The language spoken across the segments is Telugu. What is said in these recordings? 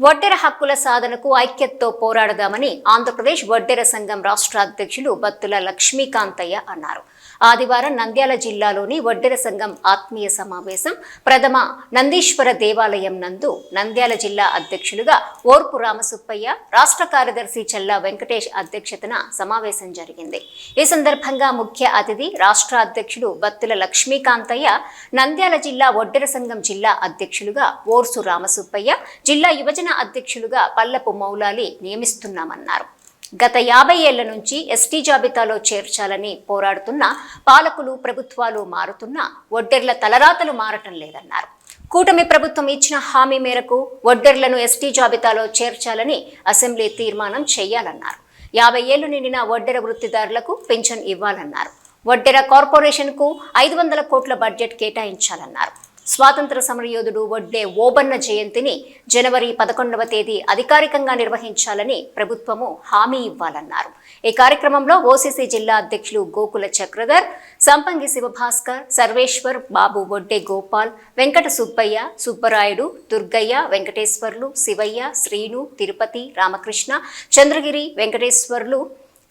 వడ్డెర హక్కుల సాధనకు ఐక్యతతో పోరాడదామని ఆంధ్రప్రదేశ్ వడ్డెర సంఘం రాష్ట్ర అధ్యక్షులు బత్తుల లక్ష్మీకాంతయ్య అన్నారు. ఆదివారం నంద్యాల జిల్లాలోని వడ్డెర సంఘం ఆత్మీయ సమావేశం. ప్రథమ నందీశ్వర దేవాలయం నందు నంద్యాల జిల్లా అధ్యక్షులుగా ఓర్పు రామసుబ్బయ్య రాష్ట్ర కార్యదర్శి చల్లా వెంకటేష్ అధ్యక్షతన సమావేశం జరిగింది. ఈ సందర్భంగా ముఖ్య అతిథి రాష్ట్ర అధ్యక్షుడు బత్తుల లక్ష్మీకాంతయ్య నంద్యాల జిల్లా వడ్డెర సంఘం జిల్లా అధ్యక్షులుగా ఓర్సు రామసుబ్బయ్య జిల్లా యువజన అధ్యక్షులుగా పల్లపు మౌలాలి నియమిస్తున్నామన్నారు. గత యాభై ఏళ్ళ నుంచి ఎస్టీ జాబితాలో చేర్చాలని పోరాడుతున్న పాలకులు ప్రభుత్వాలు మారుతున్నా ఒడ్డెర్ల తలరాతలు మారటం లేదన్నారు. కూటమి ప్రభుత్వం ఇచ్చిన హామీ మేరకు ఒడ్డెర్లను ఎస్టీ జాబితాలో చేర్చాలని అసెంబ్లీ తీర్మానం చేయాలన్నారు. యాభై ఏళ్ళు నిండిన ఒడ్డెర వృత్తిదారులకు పెన్షన్ ఇవ్వాలన్నారు. ఒడ్డెర కార్పొరేషన్కు ఐదు వందల కోట్ల బడ్జెట్ కేటాయించాలన్నారు. స్వాతంత్ర సమరయోధుడు వడ్డే ఓబన్న జయంతిని జనవరి పదకొండవ తేదీ అధికారికంగా నిర్వహించాలని ప్రభుత్వము హామీ ఇవ్వాలన్నారు. ఈ కార్యక్రమంలో ఓసీసీ జిల్లా అధ్యక్షులు గోకుల చక్రధర్ సంపంగి శివభాస్కర్ సర్వేశ్వర్ బాబు వడ్డే గోపాల్ వెంకట సుబ్బయ్య సుబ్బరాయుడు దుర్గయ్య వెంకటేశ్వర్లు శివయ్య శ్రీను తిరుపతి రామకృష్ణ చంద్రగిరి వెంకటేశ్వర్లు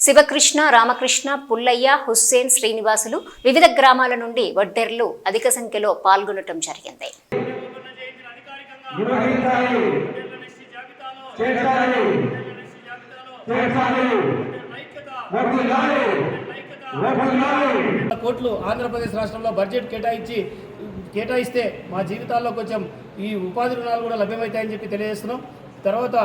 శివకృష్ణ రామకృష్ణ పుల్లయ్య హుస్సేన్ శ్రీనివాసులు వివిధ గ్రామాల నుండి వడ్డెర్లు అధిక సంఖ్యలో పాల్గొనటం జరిగింది. కోట్లు ఆంధ్రప్రదేశ్ రాష్ట్రంలో బడ్జెట్ కేటాయించి కేటాయిస్తే మా జీవితాల్లో కొంచెం ఈ ఉపాధి రుణాలు కూడా లభ్యమవుతాయని చెప్పి తెలియజేస్తున్నాం. తర్వాత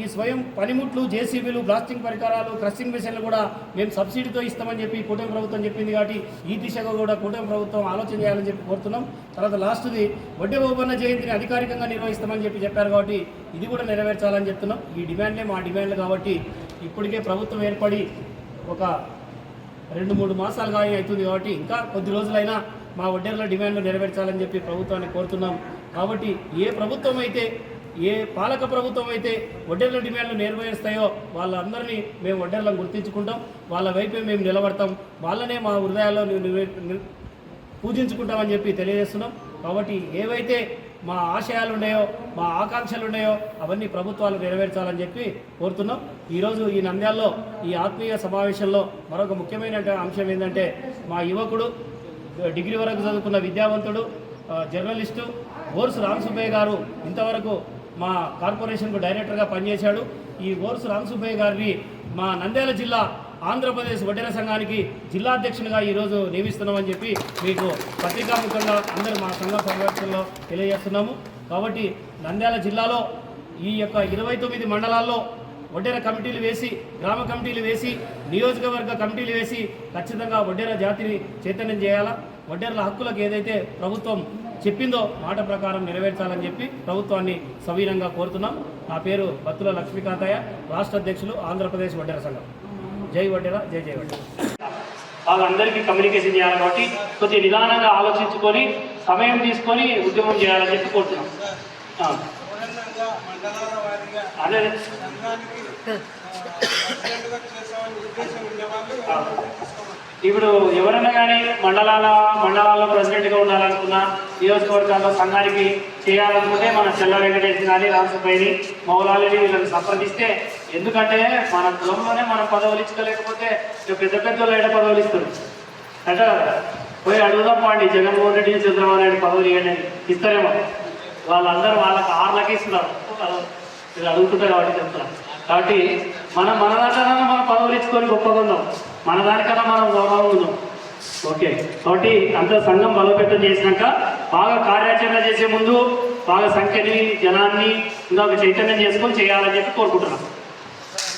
ఈ స్వయం పనిముట్లు జేసీబీలు బ్లాస్టింగ్ పరికరాలు క్రషింగ్ మిషన్లు కూడా మేము సబ్సిడీతో ఇస్తామని చెప్పి కూటమి ప్రభుత్వం చెప్పింది కాబట్టి ఈ దిశగా కూడా కూటమి ప్రభుత్వం ఆలోచన చేయాలని చెప్పి కోరుతున్నాం. తర్వాత లాస్ట్ది వడ్డే ఓపన్న జయంతిని అధికారికంగా నిర్వహిస్తామని చెప్పి చెప్పారు కాబట్టి ఇది కూడా నెరవేర్చాలని చెప్తున్నాం. ఈ డిమాండ్లే మా డిమాండ్లు కాబట్టి ఇప్పటికే ప్రభుత్వం ఏర్పడి ఒక రెండు మూడు మాసాలు గాయం అవుతుంది కాబట్టి ఇంకా కొద్ది రోజులైనా మా వడ్డేర్ల డిమాండ్లు నెరవేర్చాలని చెప్పి ప్రభుత్వాన్ని కోరుతున్నాం. కాబట్టి ఏ ప్రభుత్వం అయితే ఏ పాలక ప్రభుత్వం అయితే వడ్డేర్ల డిమాండ్లు నెరవేరుస్తాయో వాళ్ళందరినీ మేము వడ్డేర్లను గుర్తించుకుంటాం. వాళ్ళ వైపే మేము నిలబడతాం. వాళ్ళనే మా హృదయాల్లో పూజించుకుంటామని చెప్పి తెలియజేస్తున్నాం. కాబట్టి ఏవైతే మా ఆశయాలు ఉన్నాయో మా ఆకాంక్షలు ఉన్నాయో అవన్నీ ప్రభుత్వాలు నెరవేర్చాలని చెప్పి కోరుతున్నాం. ఈరోజు ఈ నంద్యాల్లో ఈ ఆత్మీయ సమావేశంలో మరొక ముఖ్యమైన అంశం ఏంటంటే మా యువకుడు డిగ్రీ వరకు చదువుకున్న విద్యావంతుడు జర్నలిస్టు బోర్సు రామసుబ్బయ్య గారు ఇంతవరకు మా కార్పొరేషన్కు డైరెక్టర్గా పనిచేశాడు. ఈ ఓర్సు రామసుబ్బయ్య గారిని మా నంద్యాల జిల్లా ఆంధ్రప్రదేశ్ వడ్డెర సంఘానికి జిల్లా అధ్యక్షునిగా ఈరోజు నియమిస్తున్నామని చెప్పి మీకు పత్రికాముఖంగా అందరూ మా సంఘ సంరక్షణలో తెలియజేస్తున్నాము. కాబట్టి నంద్యాల జిల్లాలో ఈ యొక్క ఇరవై తొమ్మిది మండలాల్లో వడ్డెర కమిటీలు వేసి గ్రామ కమిటీలు వేసి నియోజకవర్గ కమిటీలు వేసి ఖచ్చితంగా వడ్డెర జాతిని చైతన్యం చేయాలా? వడ్డెరల హక్కులకు ఏదైతే ప్రభుత్వం చెప్పిందో మాట ప్రకారం నెరవేర్చాలని చెప్పి ప్రభుత్వాన్ని సవీనంగా కోరుతున్నాం. నా పేరు బత్తుల లక్ష్మీకాంతయ్య రాష్ట్ర అధ్యక్షులు ఆంధ్రప్రదేశ్ వడ్డెర సంఘం. జై వడ్డెర జై జై వడ్డెర. వాళ్ళందరికీ కమ్యూనికేషన్ చేయాలి కాబట్టి కొద్దిగా నిదానంగా ఆలోచించుకొని సమయం తీసుకొని ఉద్యమం చేయాలని చెప్పి కోరుతున్నాం. అదే. ఇప్పుడు ఎవరన్నా కానీ మండలాల మండలాల్లో ప్రెసిడెంట్గా ఉండాలనుకున్నా నియోజకవర్గాల్లో సంఘానికి చేయాలనుకుంటే మన చెల్ల వెంకటేష్ కానీ రామసుబ్బయ్యని మౌలాలని వీళ్ళని సంప్రదిస్తే ఎందుకంటే మన కులంలోనే మనం పదవులు ఇచ్చుకోలేకపోతే పెద్ద పెద్ద వాళ్ళు పదవులు ఇస్తారు? అంటే కదా? పోయి అడుగుదాం పాండి. జగన్మోహన్ రెడ్డి చంద్రబాబు నాయుడు పదవులు ఇవ్వండి ఇస్తారేమో. వాళ్ళందరూ వాళ్ళకి ఆరులకి ఇస్తున్నారు వీళ్ళు అడుగుతుంటారు కాబట్టి చెప్తున్నారు. కాబట్టి మనం మన దానికన్నా మనం పదవులు గొప్పగా ఉన్నాం మన దానికన్నా మనం గౌరవం ఉన్నాం ఓకే. కాబట్టి అంత సంఘం బలోపేతం చేసినాక బాగా కార్యాచరణ చేసే ముందు బాగా సంఖ్యని జనాన్ని ఇంకా చైతన్యం చేసుకొని చేయాలని చెప్పి కోరుకుంటున్నాం.